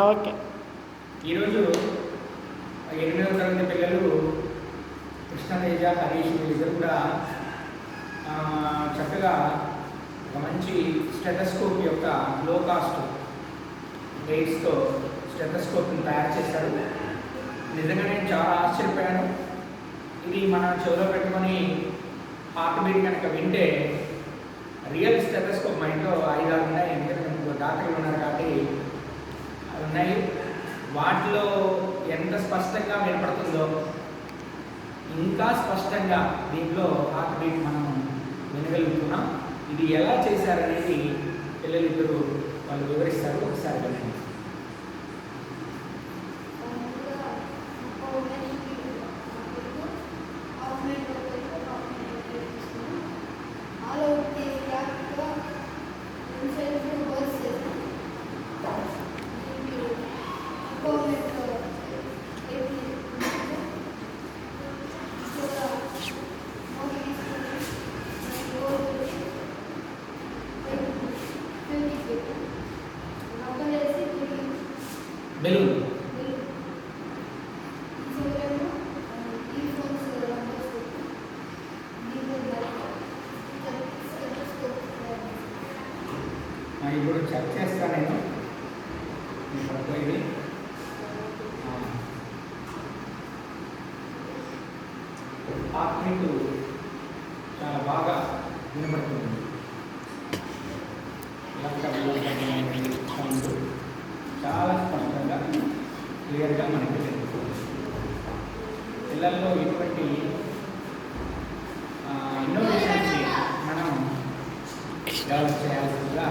Okay. ఈరోజు ఎనిమిదవ తరగతి పిల్లలు కృష్ణతేజ హరీష్ వీళ్ళిద్దరు కూడా చక్కగా ఒక మంచి స్టెటస్కోప్ యొక్క లో కాస్ట్ రేట్స్తో స్టెటస్కోప్ని తయారు చేశారు. నిజంగా నేను చాలా ఆశ్చర్యపోయాను. ఇది మన చెవిలో పెట్టుకొని హార్ట్ బీట్ కనుక వింటే రియల్ స్టెటస్కోప్ మా ఇంట్లో ఐదు ఆరు ఉన్నాయి. ఎందుకంటే డాక్టర్లు ఉన్నారు ఉన్నాయి. వాటిలో ఎంత స్పష్టంగా వినపడుతుందో ఇంకా స్పష్టంగా దీంట్లో హార్ట్ బీట్ మనం వినగలుగుతున్నాం. ఇది ఎలా చేశారనేది పిల్లలిద్దరూ వాళ్ళు వివరిస్తారు. ఒకసారి వినండి. బెలూన్ ఆ, ఇప్పుడు చెక్ చేస్తాను నేను ఇప్పుడు ఇది ఆ. ఆ బీట్ చాలా బాగా వినపడుతుంది సౌండ్ చాలా స్పష్టంగా క్లియర్గా మనకి తెలుస్తుంది. పిల్లల్లో ఇటువంటి ఇన్నోవేషన్స్ని మనం డెవలప్ చేయాల్సిందిగా